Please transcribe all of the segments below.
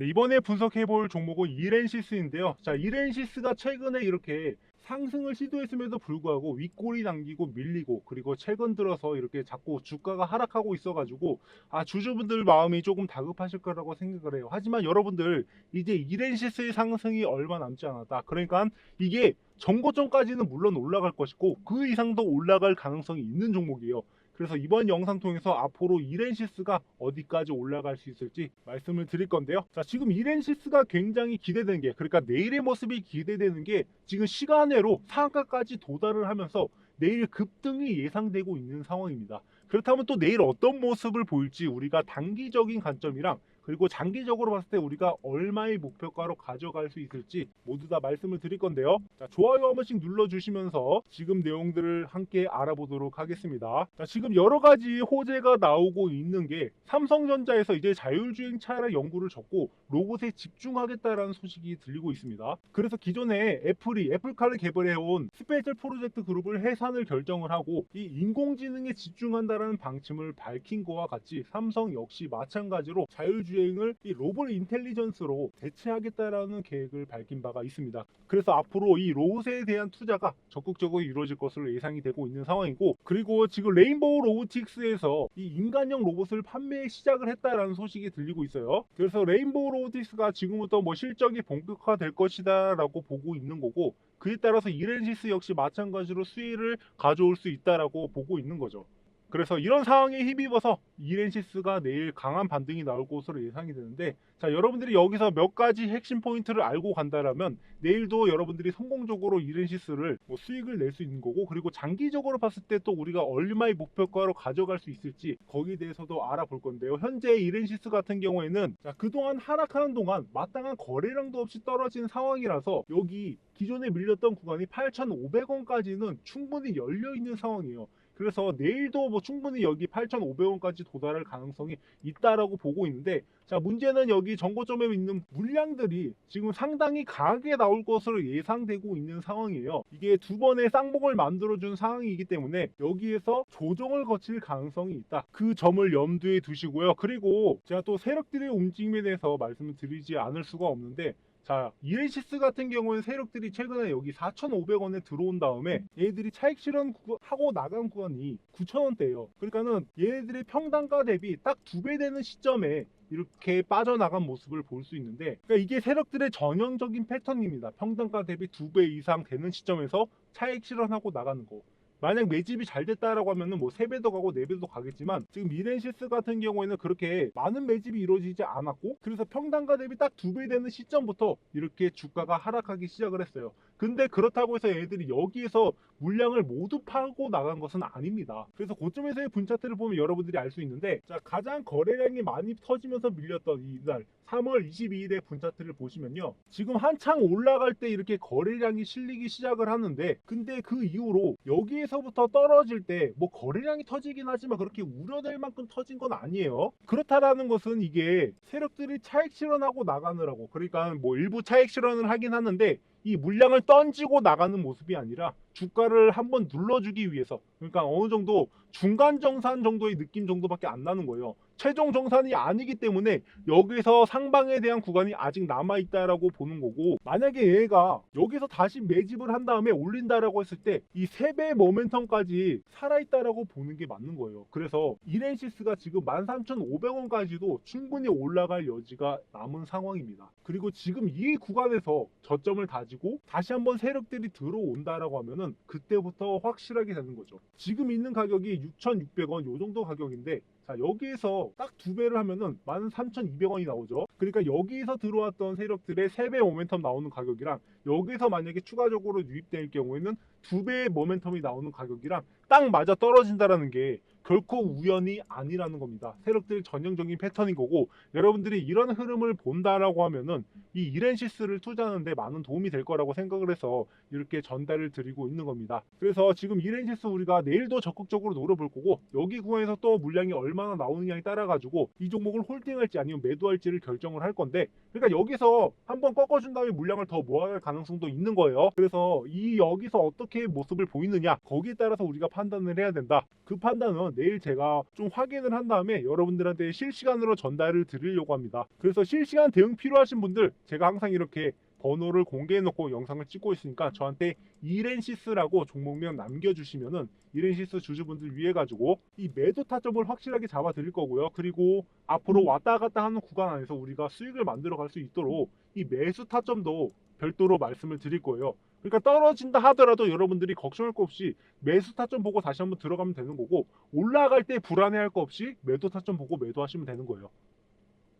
네, 이번에 분석해 볼 종목은 이렌시스인데요. 자, 이렌시스가 최근에 이렇게 상승을 시도했음에도 불구하고 윗골이 당기고 밀리고 그리고 최근 들어서 이렇게 자꾸 주가가 하락하고 있어가지고 아 주주분들 마음이 조금 다급하실 거라고 생각을 해요. 하지만 여러분들 이제 이렌시스의 상승이 얼마 남지 않았다. 그러니까 이게 전고점까지는 물론 올라갈 것이고 그 이상도 올라갈 가능성이 있는 종목이에요. 그래서 이번 영상 통해서 앞으로 이렌시스가 어디까지 올라갈 수 있을지 말씀을 드릴 건데요. 자, 지금 이렌시스가 굉장히 기대되는 게 그러니까 내일의 모습이 기대되는 게 지금 시간외로 상한가까지 도달을 하면서 내일 급등이 예상되고 있는 상황입니다. 그렇다면 또 내일 어떤 모습을 보일지 우리가 단기적인 관점이랑 그리고 장기적으로 봤을 때 우리가 얼마의 목표가로 가져갈 수 있을지 모두 다 말씀을 드릴 건데요. 자, 좋아요 한 번씩 눌러주시면서 지금 내용들을 함께 알아보도록 하겠습니다. 자, 지금 여러 가지 호재가 나오고 있는 게 삼성전자에서 이제 자율주행 차량 연구를 접고 로봇에 집중하겠다라는 소식이 들리고 있습니다. 그래서 기존에 애플이 애플카를 개발해온 스페셜 프로젝트 그룹을 해산을 결정을 하고 이 인공지능에 집중한다라는 방침을 밝힌 거와 같이 삼성 역시 마찬가지로 자율주행 을 이 로봇 인텔리전스로 대체하겠다라는 계획을 밝힌 바가 있습니다. 그래서 앞으로 이 로봇에 대한 투자가 적극적으로 이루어질 것으로 예상이 되고 있는 상황이고 그리고 지금 레인보우 로보틱스에서 이 인간형 로봇을 판매 시작을 했다라는 소식이 들리고 있어요. 그래서 레인보우 로보틱스가 지금부터 뭐 실적이 본격화될 것이다라고 보고 있는 거고 그에 따라서 이렌시스 역시 마찬가지로 수혜를 가져올 수 있다라고 보고 있는 거죠. 그래서 이런 상황에 힘입어서 이렌시스가 내일 강한 반등이 나올 것으로 예상이 되는데 자 여러분들이 여기서 몇 가지 핵심 포인트를 알고 간다라면 내일도 여러분들이 성공적으로 이렌시스를 뭐 수익을 낼 수 있는 거고 그리고 장기적으로 봤을 때 또 우리가 얼마의 목표가로 가져갈 수 있을지 거기에 대해서도 알아볼 건데요 현재 이렌시스 같은 경우에는 자 그동안 하락하는 동안 마땅한 거래량도 없이 떨어진 상황이라서 여기 기존에 밀렸던 구간이 8,500원까지는 충분히 열려 있는 상황이에요. 그래서 내일도 뭐 충분히 여기 8,500원까지 도달할 가능성이 있다라고 보고 있는데 자 문제는 여기 정고점에 있는 물량들이 지금 상당히 강하게 나올 것으로 예상되고 있는 상황이에요. 이게 두 번의 쌍봉을 만들어준 상황이기 때문에 여기에서 조정을 거칠 가능성이 있다. 그 점을 염두에 두시고요. 그리고 제가 또 세력들의 움직임에 대해서 말씀을 드리지 않을 수가 없는데 자, 이레시스 같은 경우는 세력들이 최근에 여기 4,500원에 들어온 다음에 얘들이 차익 실현 하고 나간 구간이 9,000원대예요. 그러니까는 얘네들의 평단가 대비 딱 두 배 되는 시점에 이렇게 빠져나간 모습을 볼 수 있는데 그러니까 이게 세력들의 전형적인 패턴입니다. 평단가 대비 두 배 이상 되는 시점에서 차익 실현하고 나가는 거. 만약 매집이 잘 됐다라고 하면은 뭐 3배도 가고 4배도 가겠지만 지금 미렌시스 같은 경우에는 그렇게 많은 매집이 이루어지지 않았고 그래서 평단가 대비 딱두배 되는 시점부터 이렇게 주가가 하락하기 시작을 했어요. 근데 그렇다고 해서 얘들이 여기에서 물량을 모두 파고 나간 것은 아닙니다. 그래서 고점에서의 분차트를 보면 여러분들이 알 수 있는데 자 가장 거래량이 많이 터지면서 밀렸던 이날 3월 22일의 분차트를 보시면요. 지금 한창 올라갈 때 이렇게 거래량이 실리기 시작을 하는데 근데 그 이후로 여기에서부터 떨어질 때 뭐 거래량이 터지긴 하지만 그렇게 우려될 만큼 터진 건 아니에요. 그렇다라는 것은 이게 세력들이 차익 실현하고 나가느라고 그러니까 뭐 일부 차익 실현을 하긴 하는데 이 물량을 던지고 나가는 모습이 아니라 주가를 한번 눌러주기 위해서 그러니까 어느 정도 중간 정산 정도의 느낌 정도밖에 안 나는 거예요. 최종 정산이 아니기 때문에 여기서 상방에 대한 구간이 아직 남아 있다라고 보는 거고 만약에 얘가 여기서 다시 매집을 한 다음에 올린다라고 했을 때이세배 모멘텀까지 살아 있다라고 보는 게 맞는 거예요. 그래서 이렌시스가 지금 13,500원까지도 충분히 올라갈 여지가 남은 상황입니다. 그리고 지금 이 구간에서 저점을 다지고 다시 한번 세력들이 들어온다라고 하면은 그때부터 확실하게 되는 거죠. 지금 있는 가격이 6,600원 요 정도 가격인데 자 여기에서 딱 두 배를 하면은 13,200원이 나오죠. 그러니까 여기서 들어왔던 세력들의 3배 모멘텀 나오는 가격이랑 여기서 만약에 추가적으로 유입될 경우에는 두 배의 모멘텀이 나오는 가격이랑 딱 맞아 떨어진다라는 게 결코 우연이 아니라는 겁니다. 세력들 전형적인 패턴인 거고 여러분들이 이런 흐름을 본다라고 하면은 이 이렌시스를 투자하는데 많은 도움이 될 거라고 생각을 해서 이렇게 전달을 드리고 있는 겁니다. 그래서 지금 이렌시스 우리가 내일도 적극적으로 노려볼 거고 여기 구간에서 또 물량이 얼마나 나오느냐에 따라 가지고 이 종목을 홀딩할지 아니면 매도할지를 결정을 할 건데 그러니까 여기서 한번 꺾어준 다음에 물량을 더 모아갈 가능성도 있는 거예요. 그래서 이 여기서 어떻게 모습을 보이느냐 거기에 따라서 우리가 판단을 해야 된다. 그 판단은 내일 제가 좀 확인을 한 다음에 여러분들한테 실시간으로 전달을 드리려고 합니다. 그래서 실시간 대응 필요하신 분들 제가 항상 이렇게 번호를 공개해 놓고 영상을 찍고 있으니까 저한테 이렌시스라고 종목명 남겨주시면은 이렌시스 주주분들 위해 가지고 이 매도 타점을 확실하게 잡아 드릴 거고요. 그리고 앞으로 왔다 갔다 하는 구간 안에서 우리가 수익을 만들어 갈 수 있도록 이 매수 타점도 별도로 말씀을 드릴 거예요. 그러니까 떨어진다 하더라도 여러분들이 걱정할 거 없이 매수 타점 보고 다시 한번 들어가면 되는 거고 올라갈 때 불안해할 거 없이 매도 타점 보고 매도하시면 되는 거예요.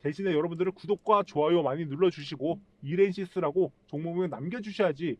대신에 여러분들은 구독과 좋아요 많이 눌러주시고 이렌시스라고 종목명 남겨주셔야지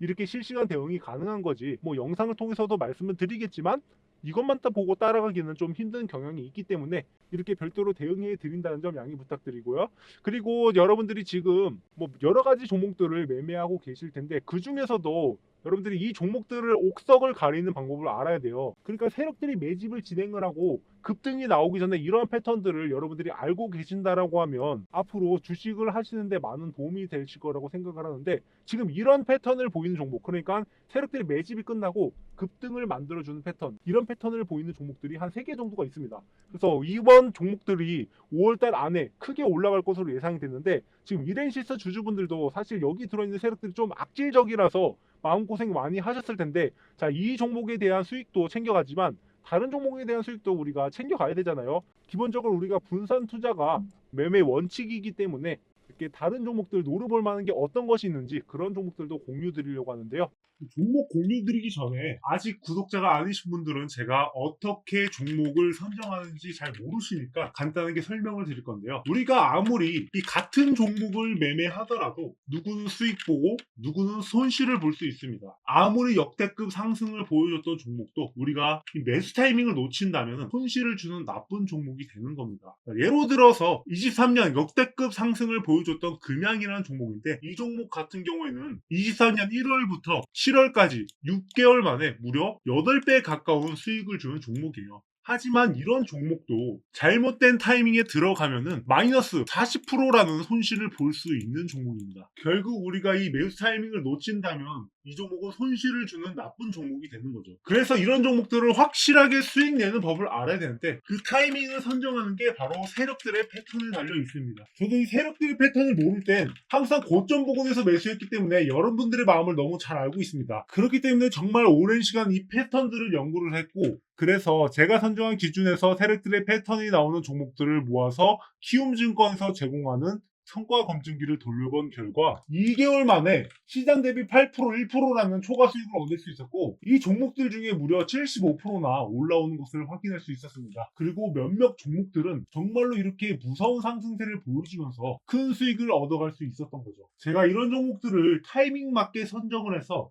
이렇게 실시간 대응이 가능한 거지. 뭐 영상을 통해서도 말씀을 드리겠지만 이것만 딱 보고 따라가기는 좀 힘든 경향이 있기 때문에 이렇게 별도로 대응해 드린다는 점 양해 부탁드리고요. 그리고 여러분들이 지금 뭐 여러 가지 종목들을 매매하고 계실 텐데 그 중에서도 여러분들이 이 종목들을 옥석을 가리는 방법을 알아야 돼요. 그러니까 세력들이 매집을 진행을 하고 급등이 나오기 전에 이런 패턴들을 여러분들이 알고 계신다라고 하면 앞으로 주식을 하시는데 많은 도움이 되실 거라고 생각을 하는데 지금 이런 패턴을 보이는 종목 그러니까 세력들이 매집이 끝나고 급등을 만들어주는 패턴 이런 패턴을 보이는 종목들이 한세개 정도가 있습니다. 그래서 이번 종목들이 5월달 안에 크게 올라갈 것으로 예상이 됐는데 지금 이렌시스 주주분들도 사실 여기 들어있는 세력들이 좀 악질적이라서 마음고생 많이 하셨을 텐데 자 이 종목에 대한 수익도 챙겨가지만 다른 종목에 대한 수익도 우리가 챙겨가야 되잖아요. 기본적으로 우리가 분산 투자가 매매 원칙이기 때문에 이렇게 다른 종목들 노려볼 만한 게 어떤 것이 있는지 그런 종목들도 공유 드리려고 하는데요. 종목 공유 드리기 전에 아직 구독자가 아니신 분들은 제가 어떻게 종목을 선정하는지 잘 모르시니까 간단하게 설명을 드릴 건데요. 우리가 아무리 이 같은 종목을 매매하더라도 누구는 수익 보고 누구는 손실을 볼 수 있습니다. 아무리 역대급 상승을 보여줬던 종목도 우리가 이 매수 타이밍을 놓친다면 손실을 주는 나쁜 종목이 되는 겁니다. 예로 들어서 23년 역대급 상승을 보여줬던 금양이라는 종목인데 이 종목 같은 경우에는 24년 1월부터 7월까지 6개월 만에 무려 8배 가까운 수익을 주는 종목이에요. 하지만 이런 종목도 잘못된 타이밍에 들어가면은 마이너스 40%라는 손실을 볼 수 있는 종목입니다. 결국 우리가 이 매수 타이밍을 놓친다면 이 종목은 손실을 주는 나쁜 종목이 되는 거죠. 그래서 이런 종목들을 확실하게 수익 내는 법을 알아야 되는데 그 타이밍을 선정하는 게 바로 세력들의 패턴에 달려 있습니다. 저도 이 세력들의 패턴을 모를 땐 항상 고점 부근에서 매수했기 때문에 여러분들의 마음을 너무 잘 알고 있습니다. 그렇기 때문에 정말 오랜 시간 이 패턴들을 연구를 했고 그래서 제가 선정한 기준에서 세력들의 패턴이 나오는 종목들을 모아서 키움증권에서 제공하는 성과 검증기를 돌려본 결과 2개월 만에 시장 대비 8% 1%라는 초과 수익을 얻을 수 있었고 이 종목들 중에 무려 75%나 올라오는 것을 확인할 수 있었습니다. 그리고 몇몇 종목들은 정말로 이렇게 무서운 상승세를 보여주면서 큰 수익을 얻어갈 수 있었던 거죠. 제가 이런 종목들을 타이밍 맞게 선정을 해서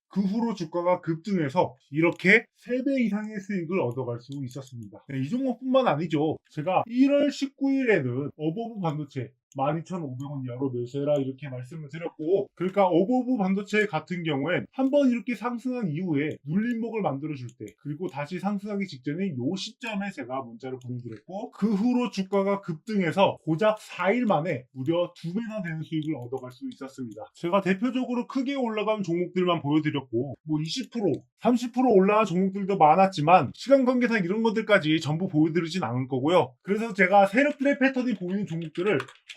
그 후로 주가가 급등해서 이렇게 3배 이상의 수익을 얻어갈 수 있었습니다. 네, 이 종목뿐만 아니죠. 제가 1월 19일에는 어버브 반도체 12,500원 이하로 매수해라 이렇게 말씀을 드렸고 그러니까 어버브 반도체 같은 경우엔 한 번 이렇게 상승한 이후에 눌림목을 만들어줄 때 그리고 다시 상승하기 직전에 요 시점에 제가 문자를 보내드렸고 그 후로 주가가 급등해서 고작 4일 만에 무려 2배나 되는 수익을 얻어갈 수 있었습니다. 제가 대표적으로 크게 올라간 종목들만 보여드렸고 뭐 20% 30% 올라간 종목들도 많았지만 시간 관계상 이런 것들까지 전부 보여드리진 않을 거고요. 그래서 제가 세력들의 패턴이 보이는 종목들을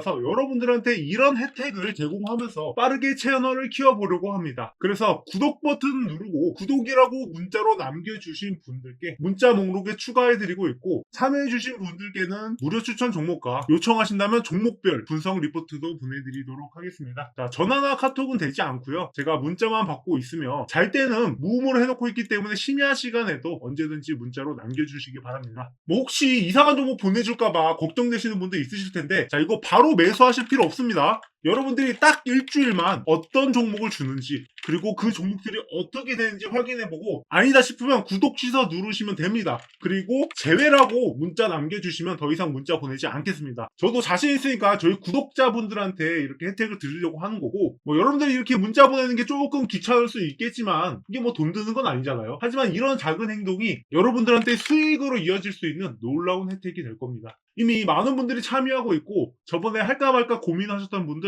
서 가서 여러분들한테 이런 혜택을 제공하면서 빠르게 채널을 키워보려고 합니다. 그래서 구독 버튼 누르고 구독이라고 문자로 남겨주신 분들께 문자 목록에 추가해드리고 있고 참여해주신 분들께는 무료 추천 종목과 요청하신다면 종목별 분석 리포트도 보내드리도록 하겠습니다. 자, 전화나 카톡은 되지 않고요. 제가 문자만 받고 있으며 잘 때는 무음으로 해놓고 있기 때문에 심야 시간에도 언제든지 문자로 남겨주시기 바랍니다. 뭐 혹시 이상한 종목 보내줄까봐 걱정되시는 분도 있으실 텐데 자 이거 바로 매수하실 필요 없습니다. 여러분들이 딱 일주일만 어떤 종목을 주는지 그리고 그 종목들이 어떻게 되는지 확인해보고 아니다 싶으면 구독 취소 누르시면 됩니다. 그리고 제외라고 문자 남겨주시면 더 이상 문자 보내지 않겠습니다. 저도 자신 있으니까 저희 구독자분들한테 이렇게 혜택을 드리려고 하는 거고 뭐 여러분들이 이렇게 문자 보내는 게 조금 귀찮을 수 있겠지만 이게 뭐 돈 드는 건 아니잖아요. 하지만 이런 작은 행동이 여러분들한테 수익으로 이어질 수 있는 놀라운 혜택이 될 겁니다. 이미 많은 분들이 참여하고 있고 저번에 할까 말까 고민하셨던 분들